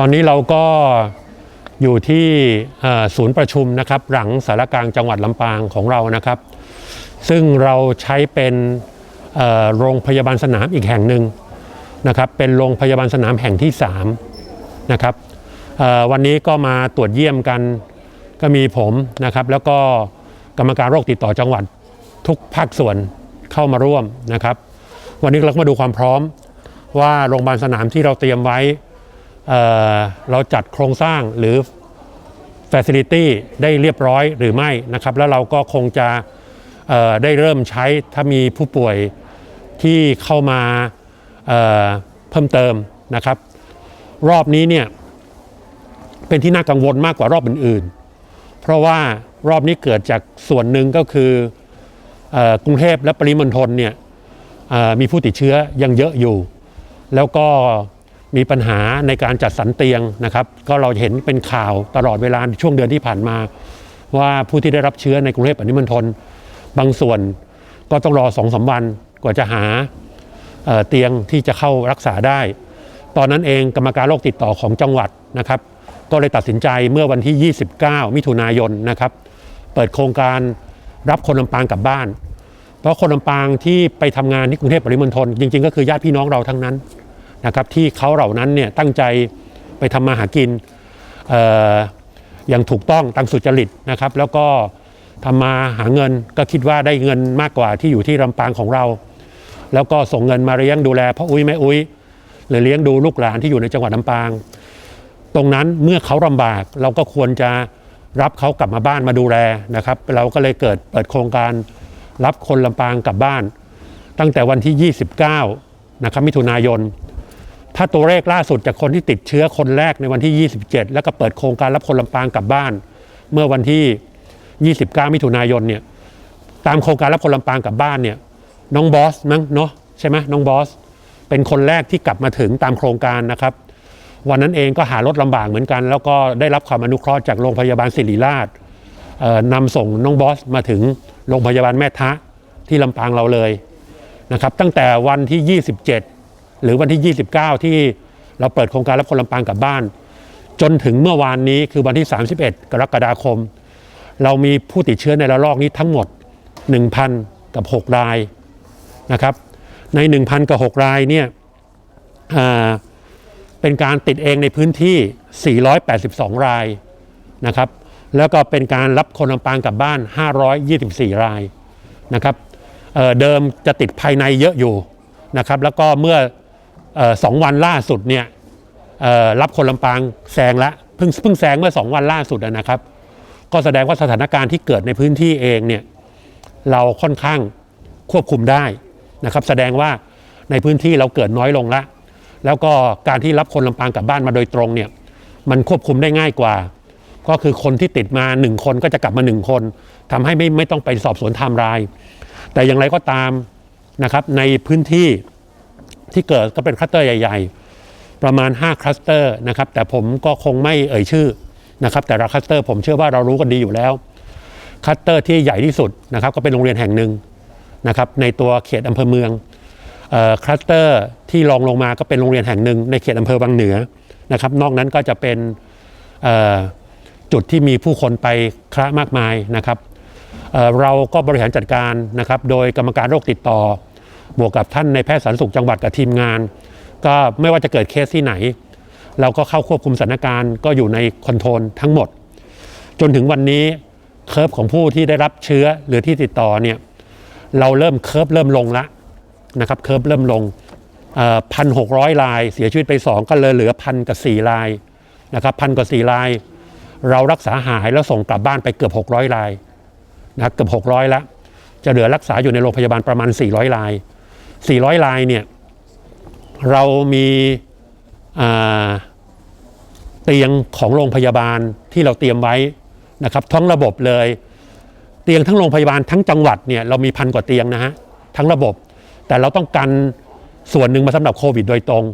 ตอนนี้เราก็อยู่ที่ศูนย์ประชุมนะครับ หลังสารกลางจังหวัดลำปางของเรานะครับ ซึ่งเราใช้เป็นโรงพยาบาลสนามอีกแห่งหนึ่งนะครับ เป็นโรงพยาบาลสนามแห่งที่3นะครับวันนี้ก็มาตรวจเยี่ยมกันก็มีผมนะครับ แล้วก็กรรมการโรคติดต่อจังหวัดทุกภาคส่วนเข้ามาร่วมนะครับ วันนี้เราก็มาดูความพร้อมว่าโรงพยาบาลสนามที่เราเตรียมไว้ เเราจัดโครงสร้างหรือ Facility ได้เรียบร้อยหรือไม่นะครับ แล้วเราก็คงจะได้เริ่มใช้ถ้ามีผู้ป่วยที่เข้ามาเเพิ่มเติมนะครับ รอบนี้เนี่ยเป็นที่น่ากังวลมากกว่ารอบอื่นๆ เพราะว่ารอบนี้เกิดจากส่วนหนึ่งก็คืออกรุงเทพและปริมณฑลเนี่ยมีผู้ติดเชื้อยังเยอะอยู่ แล้วก็ มีปัญหาในการจัดสรรเตียงนะครับก็เราเห็นเป็นข่าวตลอดเวลาช่วงเดือนที่ผ่านมา ว่าผู้ที่ได้รับเชื้อในกรุงเทพปริมณฑลบางส่วนก็ต้องรอสองสาวันกว่าจะหาเเตียงที่จะเข้ารักษาได้ ตอนนั้นเองกรรมการโรคติดต่อของจังหวัดนะครับ ก็เลยตัดสินใจเมื่อวันที่ 29 มิถุนายนนะครับ เปิดโครงการรับคนลำปางกลับบ้าน เพราะคนลำปางที่ไปทำงานที่กรุงเทพปริมณฑลจริง ๆ ก็คือญาติพี่น้องเราทั้งนั้น นะครับที่เขาเหล่านั้นเนี่ยตั้งใจไปทำมาหากินเอ่ออย่างถูกต้องตามสุจริตนะครับ แล้วก็ทำมาหาเงินก็คิดว่าได้เงินมากกว่าที่อยู่ที่ลำปางของเรา แล้วก็ส่งเงินมาเลี้ยงดูแลพ่ออุ้ยแม่อุ้ยหรือเลี้ยงดูลูกหลานที่อยู่ในจังหวัดลำปาง ตรงนั้นเมื่อเขาลำบากเราก็ควรจะรับเขากลับมาบ้านมาดูแลนะครับ เราก็เลยเกิดเปิดโครงการรับคนลำปางกลับบ้าน ตั้งแต่วันที่ 29 นะครับมิถุนายน ถ้าตัวเลขล่าสุดจากคนที่ติดเชื้อคนแรกในวันที่ 27 แล้วก็เปิดโครงการรับคนลำปางกลับบ้าน เมื่อวันที่ 29 มิถุนายนเนี่ยตามโครงการรับคนลำปางกลับบ้านเนี่ยน้องบอสมั้งเนาะใช่ไหมน้องบอส เป็นคนแรกที่กลับมาถึงตามโครงการนะครับ วันนั้นเองก็หารถลำบากเหมือนกัน แล้วก็ได้รับความอนุเคราะห์จากโรงพยาบาลศิริราชนำส่งน้องบอสมาถึงโรงพยาบาลแม่ทะที่ลำปางเราเลยนะครับ ตั้งแต่วันที่ 27 หรือวันที่ 29 ที่เราเปิดโครงการรับคนลำปางกลับบ้าน จนถึงเมื่อวานนี้คือวันที่ 31 กรกฎาคม เรามีผู้ติดเชื้อในระลอกนี้ทั้งหมด 1,000 กับ 6 รายนะครับ ใน 1,000 กับ 6 รายเนี่ยเป็นการติดเองในพื้นที่ 482 รายนะครับแล้วก็เป็นการรับคนลำปางกลับบ้าน 524 รายนะครับเเดิมจะติดภายในเยอะอยู่นะครับ แล้วก็เมื่อ สองวันล่าสุดเนี่ยรับคนลำปางแซงละเพิ่งเพิ่งแซงเมื่อ2วันล่าสุดนะครับ ก็แสดงว่าสถานการณ์ที่เกิดในพื้นที่เองเนี่ยเราค่อนข้างควบคุมได้นะครับ แสดงว่าในพื้นที่เราเกิดน้อยลงละ แล้วก็การที่รับคนลำปางกลับบ้านมาโดยตรงเนี่ยมันควบคุมได้ง่ายกว่า ก็คือคนที่ติดมาหนึ่งคนก็จะกลับมาหนึ่งคนทำให้ไม่ไม่ต้องไปสอบสวนไทม์ไลน์แต่อย่างไรก็ตามนะครับในพื้นที่ ที่เกิดก็เป็นคลัสเตอร์ใหญ่ ๆ ประมาณ 5 คลัสเตอร์นะครับแต่ผมก็คงไม่เอ่ยชื่อนะครับแต่ละคลัสเตอร์ผมเชื่อว่าเรารู้กันดีอยู่แล้วคลัสเตอร์ที่ใหญ่ที่สุดนะครับก็เป็นโรงเรียนแห่งหนึ่งนะครับในตัวเขตอำเภอเมืองคลัสเตอร์ที่รองลงมาก็เป็นโรงเรียนแห่งหนึ่งในเขตอำเภอบางเหนือนะครับนอกนั้นก็จะเป็นจุดที่มีผู้คนไปคละมากมายนะครับเเราก็บริหารจัดการนะครับโดยกรรมการโรคติดต่อ บวกกับท่านในแพทย์สาธารณสุขจังหวัดกับทีมงาน ก็ไม่ว่าจะเกิดเคสที่ไหน เราก็เข้าควบคุมสถานการณ์ก็อยู่ในคอนโทรลทั้งหมด จนถึงวันนี้เคอร์ฟของผู้ที่ได้รับเชื้อหรือที่ติดต่อเนี่ยเราเริ่มเคอร์ฟเริ่มลงละนะครับเคอร์ฟเริ่มลงพันหกร้อยลาย เสียชีวิตไป 2 ก็เลยเหลือพันกับ4ลายนะครับพันกับ4ลาย เรารักษาหายแล้วส่งกลับบ้านไปเกือบ 600 ลายนะเกือบ 600 แล้วจะเหลือรักษาอยู่ในโรงพยาบาลประมาณ 400 ลาย 400 ลายเนี่ยเรามีเตียงของโรงพยาบาลที่เราเตรียมไว้นะครับทั้งระบบเลย เตียงทั้งโรงพยาบาลทั้งจังหวัดเนี่ยเรามีพันกว่าเตียงนะฮะทั้งระบบ แต่เราต้องกันส่วนหนึ่งมาสำหรับโควิดโดยตรง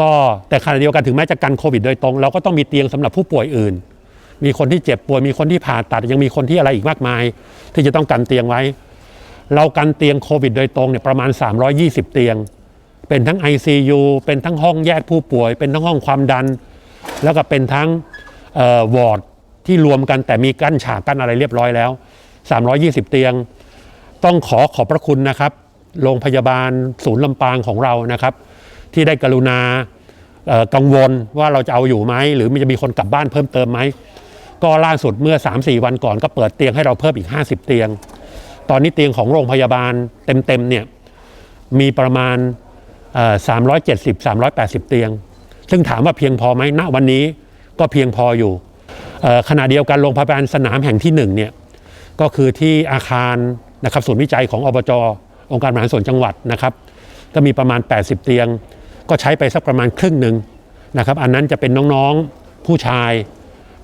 ก็แต่ขณะเดียวกันถึงแม้จะกันโควิดโดยตรง เราก็ต้องมีเตียงสำหรับผู้ป่วยอื่น มีคนที่เจ็บป่วยมีคนที่ผ่าตัดยังมีคนที่อะไรอีกมากมาย ที่จะต้องกันเตียงไว้ เรากันเตียงโควิดโดยตรงเนี่ยประมาณ 320 เตียง เป็นทั้ง ICU เป็นทั้งห้องแยกผู้ป่วย เป็นทั้งห้องความดัน แล้วก็เป็นทั้งออวอร์ดที่รวมกันแต่มีกั้นฉากกั้นอะไรเรียบร้อยแล้ว 320 เตียง ต้องขอขอบพระคุณนะครับ โรงพยาบาลศูนย์ลำปางของเรานะครับ ที่ได้กรุณากังวลว่าเราจะเอาอยู่ไหมหรือมันจะมีคนกลับบ้านเพิ่มเติมไหมก็ล่าสุดเมื่อ 3-4 วันก่อนก็เปิดเตียงให้เราเพิ่มอีก 50 เตียง ตอนนี้เตียงของโรงพยาบาลเต็มๆเนี่ยมีประมาณ 370 380 เตียง ซึ่งถามว่าเพียงพอไหมณวันนี้ก็เพียงพออยู่ขณะเดียวกันโรงพยาบาลสนามแห่งที่หนึ่งเนี่ยก็คือที่อาคารนะครับศูนย์วิจัยของอบจองค์การบริหารส่วนจังหวัดนะครับ ก็มีประมาณ 80 เตียง ก็ใช้ไปสักประมาณครึ่งหนึ่งนะครับ อันนั้นจะเป็นน้องๆผู้ชาย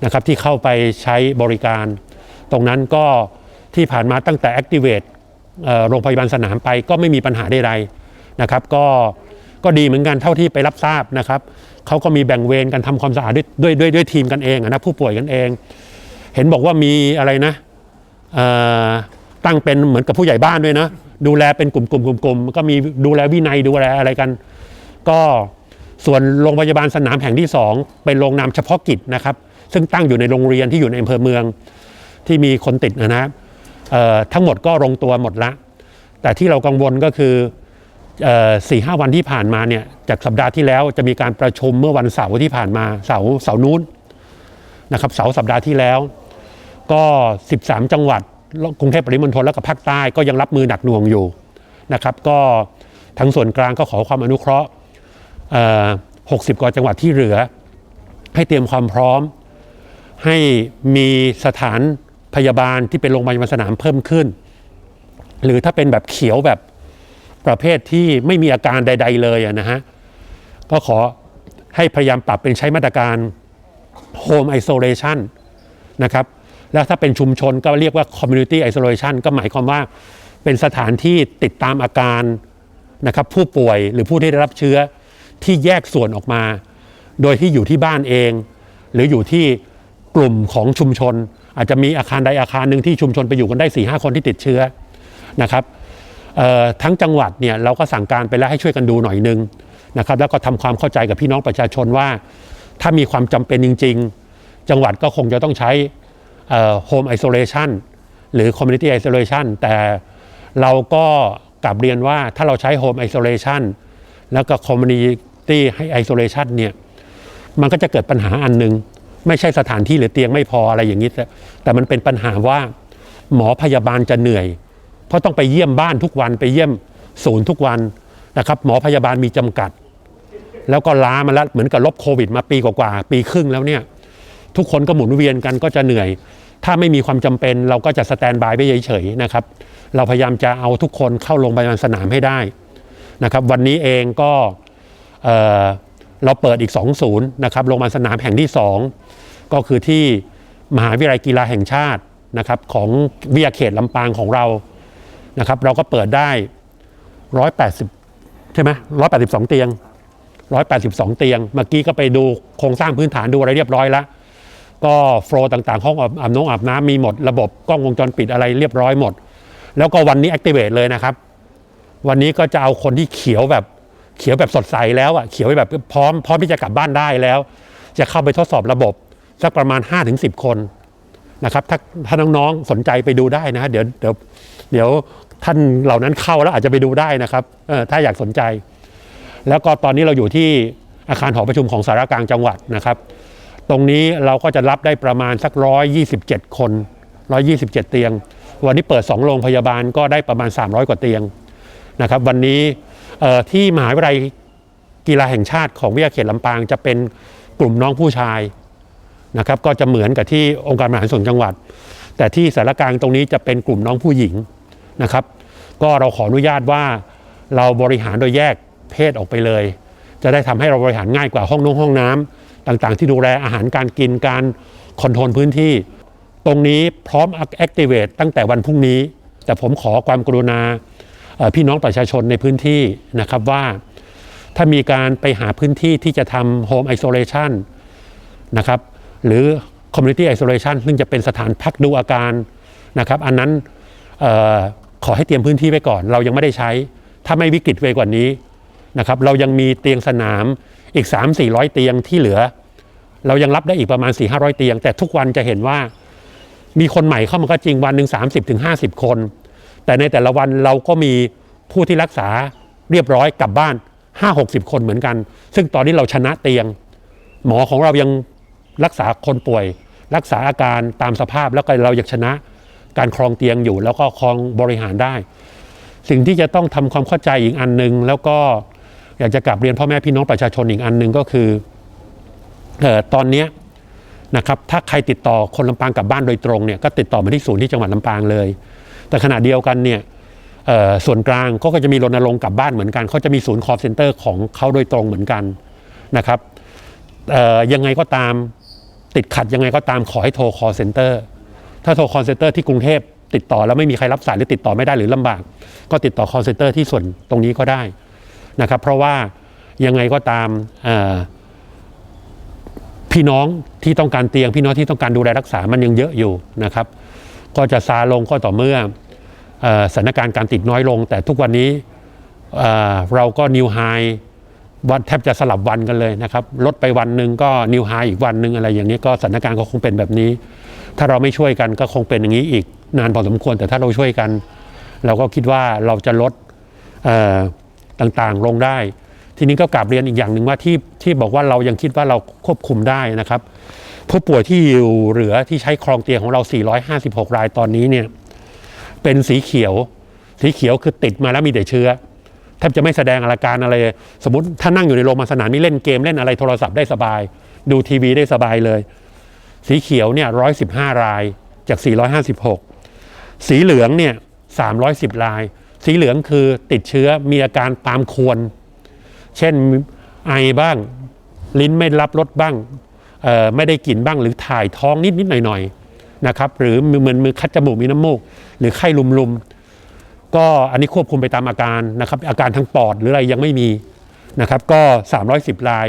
นะครับที่เข้าไปใช้บริการ ตรงนั้นก็ ที่ผ่านมาตั้งแต่ activate โรงพยาบาลสนามไปก็ไม่มีปัญหาใดๆนะครับ ก็ก็ดีเหมือนกันเท่าที่ไปรับทราบนะครับเขาก็มีแบ่งเวรกันทำความสะอาดด้วยด้วยด้วยด้วยทีมกันเองนะผู้ป่วยกันเอง เห็นบอกว่ามีอะไรนะตั้งเป็นเหมือนกับผู้ใหญ่บ้านด้วยนะดูแลเป็นกลุ่มๆกลุ่มๆก็มีดูแลวินัยดูแลอะไรกัน ก็ส่วนโรงพยาบาลสนามแห่งที่ 2 เป็นโรงนามเฉพาะกิจนะครับ ซึ่งตั้งอยู่ในโรงเรียนที่อยู่ในอำเภอเมืองที่มีคนติดนะครับ ทั้งหมดก็ลงตัวหมดละ แต่ที่เรากังวลก็คือสี่ห้าวันที่ผ่านมาเนี่ยจากสัปดาห์ที่แล้วจะมีการประชุมเมื่อวันเสาร์ที่ผ่านมาเสาร์เสาร์นู้นนะครับเสาร์สัปดาห์ที่แล้ว ก็ 13 จังหวัดกรุงเทพปริมณฑลแล้วก็ภาคใต้ก็ยังรับมือหนักหน่วงอยู่นะครับ ก็ทั้งส่วนกลางก็ขอความอนุเคราะห์ 60 กว่าจังหวัดที่เหลือ ให้เตรียมความพร้อม ให้มีสถาน พยาบาลที่เป็นโรงพยาบาลสนามเพิ่มขึ้น หรือถ้าเป็นแบบเขียวแบบประเภทที่ไม่มีอาการใด ๆ เลยนะฮะก็ขอให้พยายามปรับเป็นใช้มาตรการ Home Isolation นะครับแล้วถ้าเป็นชุมชนก็เรียกว่า Community Isolation ก็หมายความว่าเป็นสถานที่ติดตามอาการนะครับผู้ป่วยหรือผู้ที่ได้รับเชื้อที่แยกส่วนออกมา โดยที่อยู่ที่บ้านเอง หรืออยู่ที่กลุ่มของชุมชน อาจจะมีอาคารใดอาคารหนึ่งที่ชุมชนไปอยู่กันได้4ี่ห้าคนที่ติดเชื้อนะครับทั้งจังหวัดเนี่ยเราก็สั่งการไปแล้วให้ช่วยกันดูหน่อยนึงนะครับแล้วก็ทำความเข้าใจกับพี่น้องประชาชนว่า ถ้ามีความจำเป็นจริง ๆ จังหวัดก็คงจะต้องใช้โฮมไอโซเลชันหรือ Community Isolation แต่เราก็กลับเรียนว่าถ้าเราใช้ Home Isolation แล้วก็ Community Isolation เนี่ยมันก็จะเกิดปัญหาอันหนึ่ง ไม่ใช่สถานที่หรือเตียงไม่พออะไรอย่างนี้แต่แต่มันเป็นปัญหาว่าหมอพยาบาลจะเหนื่อย เพราะต้องไปเยี่ยมบ้านทุกวันไปเยี่ยมศูนย์ทุกวันนะครับ หมอพยาบาลมีจำกัด แล้วก็ล้ามาแล้วเหมือนกับลบโควิด มาปีกว่าๆปีครึ่งแล้วเนี่ยทุกคนก็หมุนเวียนกันก็จะเหนื่อย ถ้าไม่มีความจำเป็นเราก็จะสแตนบายไปเฉยๆนะครับ เราพยายามจะเอาทุกคนเข้าโรงพยาบาลสนามให้ได้นะครับ วันนี้เองก็ เราเปิดอีก 2 ศูนย์นะครับโรงพยาบาลสนามแห่งที่ 2 ก็คือที่มหาวิทยาลัยกีฬาแห่งชาตินะครับของวิทยาเขตลำปางของเรานะครับ เราก็เปิดได้ 180 ใช่ไหม182 เตียง 182 เตียง เมื่อกี้ก็ไปดูโครงสร้างพื้นฐานดูอะไรเรียบร้อยแล้ว ก็โฟล์ต่างๆ ห้องอาบน้ำอาบน้ำมีหมด ระบบกล้องวงจรปิดอะไรเรียบร้อยหมด แล้วก็วันนี้ activate เลยนะครับ วันนี้ก็จะเอาคนที่เขียวแบบ เขียวแบบสดใสแล้วอะเขียวแบบพร้อมพร้อมที่จะกลับบ้านได้แล้ว จะเข้าไปทดสอบระบบสักประมาณ 5-10 คนนะครับถ้าถ้าน้องๆสนใจไปดูได้นะฮะเดี๋ยวเดี๋ยวเดี๋ยวท่านเหล่านั้นเข้าแล้วอาจจะไปดูได้นะครับเออถ้าอยากสนใจ แล้วก็ตอนนี้เราอยู่ที่อาคารหอประชุมของสารกลางจังหวัดนะครับ ตรงนี้เราก็จะรับได้ประมาณสักร้อยยี่สิบเจ็ดคน127เตียง วันนี้เปิด2โรงพยาบาลก็ได้ประมาณ300กว่าเตียงนะครับ วันนี้ ที่มหาวิทยาลัยกีฬาแห่งชาติของวิทยาเขตลำปางจะเป็นกลุ่มน้องผู้ชายนะครับก็จะเหมือนกับที่องค์การบริหารส่วนจังหวัด แต่ที่สารกลางตรงนี้จะเป็นกลุ่มน้องผู้หญิงนะครับ ก็เราขออนุญาตว่าเราบริหารโดยแยกเพศออกไปเลย จะได้ทำให้เราบริหารง่ายกว่าห้องนุ่งห้องน้ำต่างๆ ที่ดูแลอาหารการกินการคอนโทรลพื้นที่ ตรงนี้พร้อม Activate ตั้งแต่วันพรุ่งนี้ แต่ผมขอความกรุณา พี่น้องประชาชนในพื้นที่นะครับว่า ถ้ามีการไปหาพื้นที่ที่จะทำ Home Isolation นะครับหรือ Community Isolation ซึ่งจะเป็นสถานพักดูอาการนะครับ อันนั้นออขอให้เตรียมพื้นที่ไว้ก่อน เรายังไม่ได้ใช้ ถ้าไม่วิกฤตไปกว่านี้นะครับ เรายังมีเตียงสนามอีก 3 4 0 0 เตียงที่เหลือ เรายังรับได้อีกประมาณ 4 5 0 0 เตียง แต่ทุกวันจะเห็นว่ามีคนใหม่เข้ามาก็จริงวันหนึ่ง30ถึง50 คน แต่ในแต่ละวันเราก็มีผู้ที่รักษาเรียบร้อยกลับบ้าน 5-60 คนเหมือนกัน ซึ่งตอนนี้เราชนะเตียง หมอของเรายังรักษาคนป่วย รักษาอาการตามสภาพแล้วก็เราอยากชนะการครองเตียงอยู่ แล้วก็ครองบริหารได้ สิ่งที่จะต้องทำความเข้าใจอีกอันหนึ่งแล้วก็อยากจะกลับเรียนพ่อแม่พี่น้องประชาชนอีกอันหนึ่งก็คือออตอนนี้นะครับถ้าใครติดต่อคนลำปางกลับบ้านโดยตรงเนี่ยก็ติดต่อมาที่ศูนย์ที่จังหวัดลำปางเลย แต่ขณะเดียวกันเนี่ยส่วนกลางเขาก็จะมีรณรงค์กลับบ้านเหมือนกันเขาจะมีศูนย์ call center ของเขาโดยตรงเหมือนกันนะครับยังไงก็ตามติดขัดยังไงก็ตามขอให้โทร call center ถ้าโทร call center ที่กรุงเทพติดต่อแล้วไม่มีใครรับสายหรือติดต่อไม่ได้หรือลำบาก ก็ติดต่อ call center ที่ส่วนตรงนี้ก็ได้นะครับ เพราะว่ายังไงก็ตามพี่น้องที่ต้องการเตียง พี่น้องที่ต้องการดูแลรักษามันยังเยอะอยู่นะครับ ก็จะซาลงก็ต่อเมื่อ สถานการณ์การติดน้อยลง แต่ทุกวันนี้เราก็นิวไฮวันแทบจะสลับวันกันเลยนะครับลดไปวันหนึ่งก็นิวไฮอีกวันหนึ่งอะไรอย่างนี้ก็สถานการณ์ก็คงเป็นแบบนี้ ถ้าเราไม่ช่วยกันก็คงเป็นอย่างนี้อีกนานพอสมควร แต่ถ้าเราช่วยกัน เราก็คิดว่าเราจะลดต่างๆลงได้ ทีนี้ก็กลับเรียนอีกอย่างหนึ่งว่าที่ที่บอกว่าเรายังคิดว่าเราควบคุมได้นะครับผู้ป่วยที่อยู่เหลือที่ใช้ครองเตียงของเรา 456 รายตอนนี้เนี่ย เป็นสีเขียว สีเขียวคือติดมาแล้วมีแต่เชื้อแทบจะไม่แสดงอาการอะไร สมมติถ้านั่งอยู่ในโรงพยาบาลสนามนี่เล่นเกมเล่นอะไรโทรศัพท์ได้สบาย ดูทีวีได้สบายเลย สีเขียวเนี่ย115รายจาก 456 สีเหลืองเนี่ย310 ราย สีเหลืองคือติดเชื้อมีอาการตามควร เช่นไอบ้าง ลิ้นไม่รับรสบ้าง ไม่ได้กลิ่นบ้างหรือถ่ายท้องนิดนิดหน่อยหน่อยนะครับ หรือเหมือนมือคัดจมูกมีน้ำมูก หรือไข้ลุมๆ ก็อันนี้ควบคุมไปตามอาการนะครับ อาการทางปอดหรืออะไรยังไม่มีนะครับ ก็ 310 ราย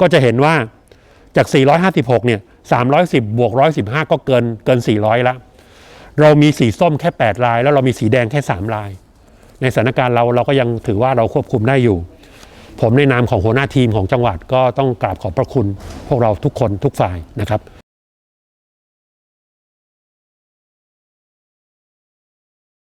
ก็จะเห็นว่าจาก 456 เนี่ย 310 บวก 115 ก็เกินเกิน 400 แล้ว เรามีสีส้มแค่ 8 ราย แล้วเรามีสีแดงแค่ 3 ราย ในสถานการณ์เราเราก็ยังถือว่าเราควบคุมได้อยู่ ผมในนามของหัวหน้าทีมของจังหวัดก็ต้องกราบขอบพระคุณ พวกเราทุกคนทุกฝ่ายนะครับ